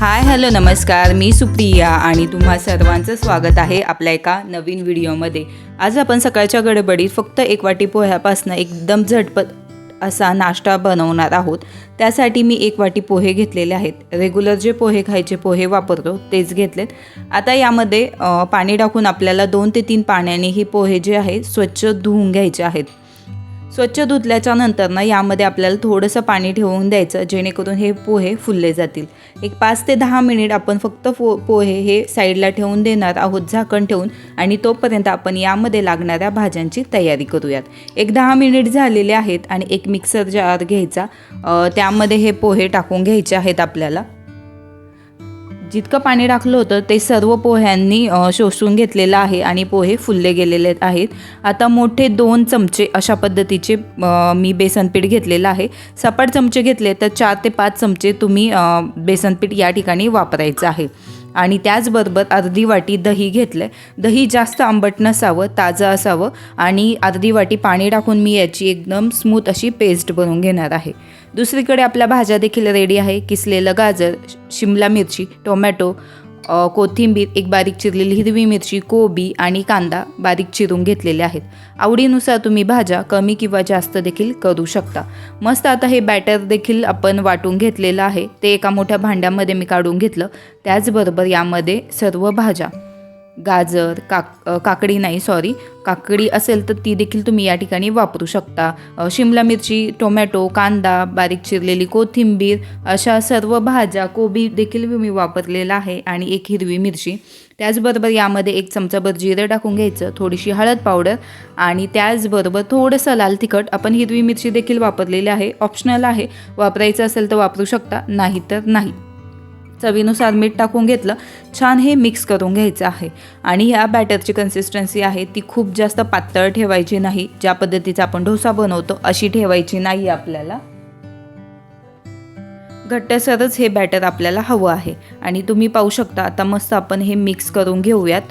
Hi hello नमस्कार. मी सुप्रिया आणि तुम्हा सर्वांचं स्वागत आहे आपल्या एका नवीन व्हिडिओमध्ये. आज आपण सकाळच्या गडबडीत फक्त एक वाटी पोह्यापासून एकदम झटपट असा नाश्ता बनवणार आहोत. त्यासाठी मी एक वाटी पोहे घेतलेले आहेत. रेग्युलर जे पोहे खायचे पोहे वापरतो तेच घेतलेत. आता यामध्ये पाणी टाकून आपल्याला दोन ते तीन पाण्याने ही पोहे जे आहे स्वच्छ धुवून घ्यायचे आहेत. स्वच्छ धुतल्याच्या नंतर ना यामध्ये आपल्याला थोडंसं पाणी ठेवून द्यायचं जेणेकरून हे पोहे फुलले जातील. एक पाच ते दहा मिनिट आपण फक्त पो पोहे हे साईडला ठेवून देणार आहोत झाकण ठेवून. आणि तोपर्यंत आपण यामध्ये लागणाऱ्या भाज्यांची तयारी करूयात. एक दहा मिनिट झालेले आहेत आणि एक मिक्सर जार घ्यायचा. त्यामध्ये हे पोहे टाकून घ्यायचे आहेत आपल्याला. जितकं पाणी टाकलं होतं ते सर्व पोह्यांनी शोषून घेतलेलं आहे आणि पोहे फुलले गेलेले आहेत. आता मोठे दोन चमचे अशा पद्धतीचे मी बेसनपीठ घेतलेलं आहे. सपाट चमचे घेतले तर चार ते पाच चमचे तुम्ही बेसनपीठ या ठिकाणी वापरायचं आहे. आणि त्याचबरोबर अर्धी वाटी दही घेतलं दही जास्त आंबट नसावं ताजं असावं आणि अर्धी वाटी पाणी टाकून मी याची एकदम स्मूथ अशी पेस्ट बनवून घेणार आहे. दुसरीकडे आपल्या भाज्या देखील रेडी आहे. किसलेलं गाजर शिमला मिरची टोमॅटो कोथिंबीर एक बारीक चिरलेली हिरवी मिरची कोबी आणि कांदा बारीक चिरून घेतलेले आहेत. आवडीनुसार तुम्ही भाज्या कमी किंवा जास्त देखील करू शकता. मस्त आता हे बॅटर देखील आपण वाटून घेतलेलं आहे. ते एका मोठ्या भांड्यामध्ये मी काढून घेतलं. त्याचबरोबर यामध्ये सर्व भाज्या. गाजर काक काकडी नाही सॉरी काकडी असेल तर ती देखील तुम्ही या ठिकाणी वापरू शकता. शिमला मिरची टोमॅटो कांदा बारीक चिरलेली कोथिंबीर अशा सर्व भाज्या कोबी देखील मी वापरलेला आहे आणि एक हिरवी मिरची. त्याचबरोबर यामध्ये एक चमचाभर जिरं टाकून घ्यायचं थोडीशी हळद पावडर आणि त्याचबरोबर थोडंसं लाल तिखट. आपण हिरवी मिरची देखील वापरलेली आहे ऑप्शनल आहे. वापरायचं असेल तर वापरू शकता नाही तर नाही. चवीनुसार मीठ टाकून घेतलं छान हे मिक्स करून घ्यायचं आहे. आणि ह्या बॅटरची कन्सिस्टन्सी आहे ती खूप जास्त पातळ ठेवायची नाही. ज्या पद्धतीचा आपण डोसा बनवतो अशी ठेवायची नाही आपल्याला. घट्टसरच हे बॅटर आपल्याला हवं आहे. आणि तुम्ही पाहू शकता आता मस्त आपण हे मिक्स करून घेऊयात.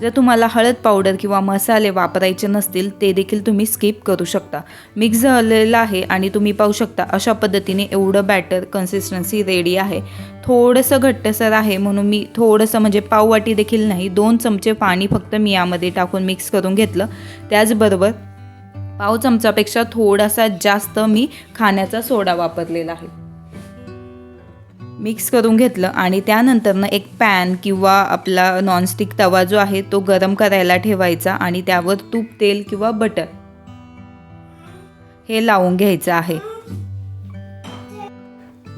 जर तुम्हाला हळद पावडर किंवा मसाले वापरायचे नसतील ते देखील तुम्ही स्किप करू शकता. मिक्स झालेलं आहे आणि तुम्ही पाहू शकता अशा पद्धतीने एवढं बॅटर कन्सिस्टन्सी रेडी आहे. थोडंसं घट्टसर आहे म्हणून मी थोडंसं म्हणजे पाववाटी देखील नाही दोन चमचे पाणी फक्त मी यामध्ये टाकून मिक्स करून घेतलं. त्याचबरोबर पाव चमचापेक्षा थोडासा जास्त मी खाण्याचा सोडा वापरलेला आहे. मिक्स करून घेतलं आणि त्यानंतरनं एक पॅन किंवा आपला नॉनस्टिक तवा जो आहे तो गरम करायला ठेवायचा आणि त्यावर तूप तेल किंवा बटर हे लावून घ्यायचं आहे.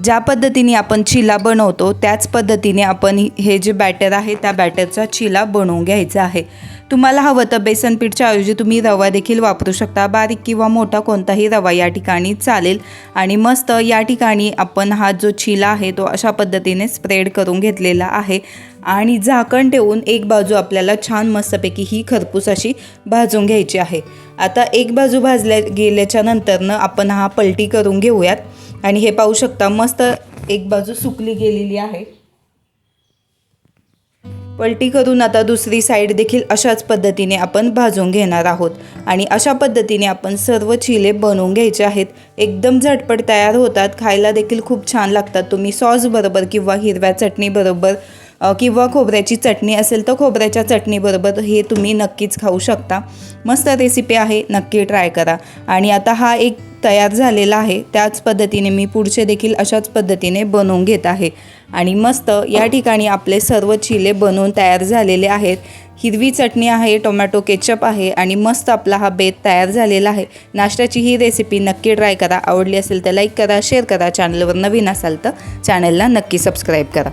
ज्या पद्धतीने आपण चिला बनवतो त्याच पद्धतीने आपण हे जे बॅटर आहे त्या बॅटरचा चिला बनवून घ्यायचा आहे. तुम्हाला हवं तर बेसन पीठच्या ऐवजी तुम्ही रवा देखील वापरू शकता. बारीक किंवा मोठा कोणताही रवा या ठिकाणी चालेल. आणि मस्त या ठिकाणी आपण हा जो चिला आहे तो अशा पद्धतीने स्प्रेड करून घेतलेला आहे. आणि झाकण ठेवून एक बाजू आपल्याला छान मस्तपैकी ही खरपूस अशी भाजून घ्यायची आहे. आता एक बाजू भाजल्या गेल्याच्या नंतरनं आपण हा पलटी करून घेऊयात. आणि हे पाहू शकता मस्त एक बाजू सुकली गेलेली आहे. पलटी करून आता दुसरी साईड देखील अशाच पद्धतीने आपण भाजून घेणार आहोत. आणि अशा पद्धतीने आपण सर्व चिले बनवून घ्यायचे आहेत. एकदम झटपट तयार होतात. खायला देखील खूप छान लागतात. तुम्ही सॉस बरोबर किंवा हिरव्या चटणी बरोबर किंवा खोबऱ्याची चटणी असेल तर खोबऱ्याच्या चटणीबरोबर हे तुम्ही नक्कीच खाऊ शकता. मस्त रेसिपी आहे नक्की ट्राय करा. आणि आता हा एक तयार झालेला आहे. त्याच पद्धतीने मी पुढचे देखील अशाच पद्धतीने बनवून घेत आहे. आणि मस्त या ठिकाणी आपले सर्व चिले बनवून तयार झालेले आहेत. हिरवी चटणी आहे टोमॅटो केचप आहे आणि मस्त आपला हा बेत तयार झालेला आहे. नाश्त्याची ही रेसिपी नक्की ट्राय करा. आवडली असेल तर लाईक करा शेअर करा. चॅनलवर नवीन असाल तर चॅनलला नक्की सबस्क्राईब करा.